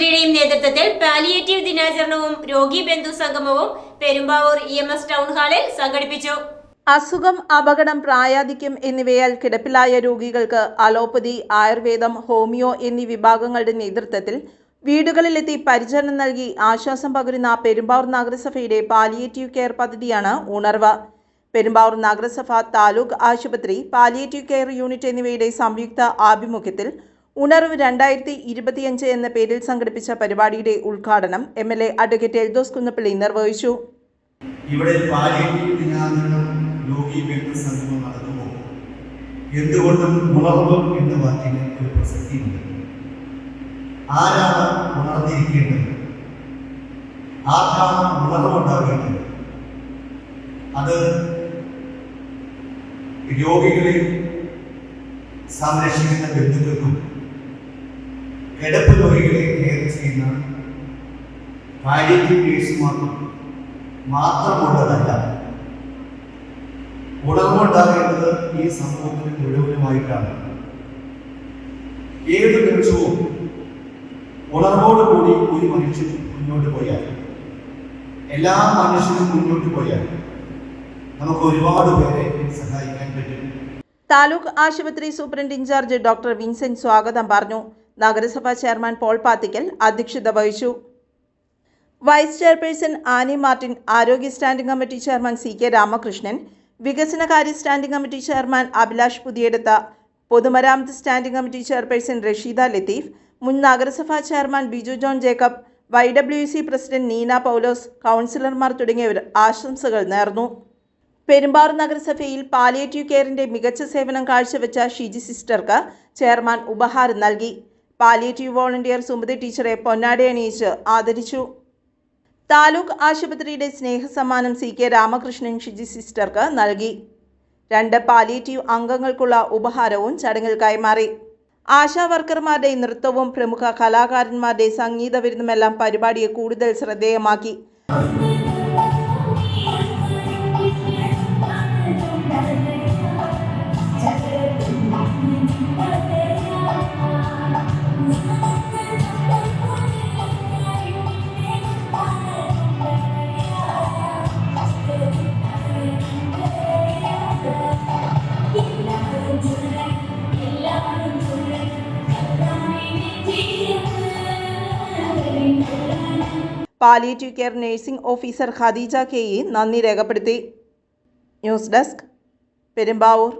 ആശുപത്രിയുടെയും നേതൃത്വത്തിൽ പാലിയേറ്റീവ് ദിനാചരണവും രോഗി ബന്ധു സംഗമവും Perumbavoor E M S town ഹാളിൽ സംഘടിപ്പിച്ചു. അസുഖം അപകടം പ്രായാധിക്യം എന്നിവയാൽ കിടപ്പിലായ രോഗികൾക്ക് അലോപ്പതി ആയുർവേദം ഹോമിയോ എന്നീ വിഭാഗങ്ങളുടെ നേതൃത്വത്തിൽ വീടുകളിലെത്തി പരിചരണം നൽകി ആശ്വാസം പകരുന്ന പെരുമ്പാവൂർ നഗരസഭയുടെ പാലിയേറ്റീവ് കെയർ പദ്ധതിയാണ് ഉണർവ്. പെരുമ്പാവൂർ നഗരസഭ താലൂക്ക് ആശുപത്രി പാലിയേറ്റീവ് കെയർ യൂണിറ്റ് എന്നിവയുടെ സംയുക്ത ആഭിമുഖ്യത്തിൽ ഉണർവ് രണ്ടായിരത്തി ഇരുപത്തിയഞ്ച് എന്ന പേരിൽ സംഘടിപ്പിച്ച പരിപാടിയുടെ ഉദ്ഘാടനം M L A advocate Eldhose Kunnappally നിർവഹിച്ചു. ഇവിടെ എന്തുകൊണ്ടും ഉണർവ് എന്ന വാക്കിന് ഒരു പ്രസക്തിയുണ്ട്. ആരാണ് ഉണർന്നിരിക്കേണ്ടത്? ആർക്കാണ് ഉണർവുണ്ടാകേണ്ടത്? അത് രോഗികളെ സംരക്ഷിക്കുന്ന ബന്ധുക്കൾക്കും കിടപ്പ് രോഗികളെ കെയർ ചെയ്യുന്ന പാലിയേറ്റീവ് മാത്രം മാത്രമുള്ളതല്ല ഉണർവുണ്ടാകേണ്ടത് ഈ സമൂഹത്തിന് മുഴുവനുമായിട്ടാണ് ഏത് നിമിഷവും ഉണർവോടുകൂടി ഒരു മനുഷ്യൻ മുന്നോട്ട് പോയാൽ എല്ലാ മനുഷ്യനും മുന്നോട്ട് പോയാൽ നമുക്ക് ഒരുപാട് പേരെ സഹായിക്കാൻ പറ്റും. താലൂക്ക് ആശുപത്രി സൂപ്രണ്ട് ഇൻചാർജ് ഡോക്ടർ വിൻസെന്റ് സ്വാഗതം പറഞ്ഞു. നഗരസഭാ ചെയർമാൻ പോൾ പാത്തിക്കൽ അധ്യക്ഷത വഹിച്ചു. വൈസ് ചെയർപേഴ്സൺ ആനി മാർട്ടിൻ ആരോഗ്യ standing committee chairman C K Ramakrishnan വികസനകാര്യ standing committee chairman Abhilash Puthiyedath പൊതുമരാമത്ത് standing committee chairperson Rasheeda Latheef മുൻ നഗരസഭാ chairman Biju John Jacob Y W C president Neena Paulose കൗൺസിലർമാർ തുടങ്ങിയവർ ആശംസകൾ നേർന്നു. പെരുമ്പാവൂർ നഗരസഭയിൽ പാലിയേറ്റീവ് കെയറിന്റെ മികച്ച സേവനം കാഴ്ചവെച്ച ഷിജി സിസ്റ്റർക്ക് ചെയർമാൻ ഉപഹാരം നൽകി. പാലിയേറ്റീവ് വോളണ്ടിയർ സുമതി ടീച്ചറെ പൊന്നാടി അണിയിച്ച് ആദരിച്ചു. താലൂക്ക് ആശുപത്രിയുടെ സ്നേഹസമ്മാനം സി കെ രാമകൃഷ്ണൻ ഷിജി സിസ്റ്റർക്ക് നൽകി. രണ്ട് പാലിയേറ്റീവ് അംഗങ്ങൾക്കുള്ള ഉപഹാരവും ചടങ്ങിൽ കൈമാറി ആശാ വർക്കർമാരുടെ നൃത്തവും പ്രമുഖ കലാകാരന്മാരുടെ സംഗീത വിരുന്നുമെല്ലാം പരിപാടിയെ കൂടുതൽ ശ്രദ്ധേയമാക്കി. Palliative care nursing officer Khadeeja കെയെ നന്ദി രേഖപ്പെടുത്തി. News desk Perumbavoor